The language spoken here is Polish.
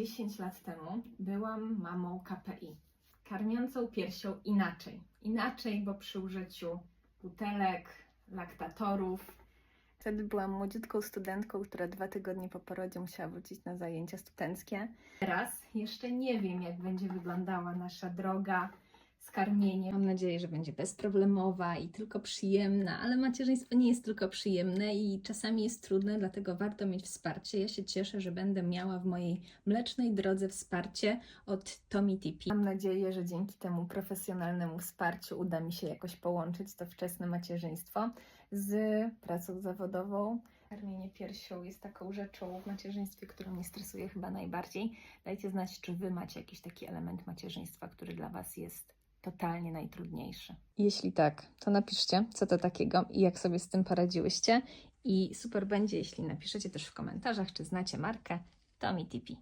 10 lat temu byłam mamą KPI, karmiącą piersią inaczej. Inaczej, bo przy użyciu butelek, laktatorów. Wtedy byłam młodziutką studentką, która dwa tygodnie po porodzie musiała wrócić na zajęcia studenckie. Teraz jeszcze nie wiem, jak będzie wyglądała nasza droga z karmieniem. Mam nadzieję, że będzie bezproblemowa i tylko przyjemna, ale macierzyństwo nie jest tylko przyjemne i czasami jest trudne, dlatego warto mieć wsparcie. Ja się cieszę, że będę miała w mojej mlecznej drodze wsparcie od Tommy TP. Mam nadzieję, że dzięki temu profesjonalnemu wsparciu uda mi się jakoś połączyć to wczesne macierzyństwo z pracą zawodową. Karmienie piersią jest taką rzeczą w macierzyństwie, która mnie stresuje chyba najbardziej. Dajcie znać, czy Wy macie jakiś taki element macierzyństwa, który dla Was jest totalnie najtrudniejszy. Jeśli tak, to napiszcie, co to takiego i jak sobie z tym poradziłyście. I super będzie, jeśli napiszecie też w komentarzach, czy znacie markę Tommy TP.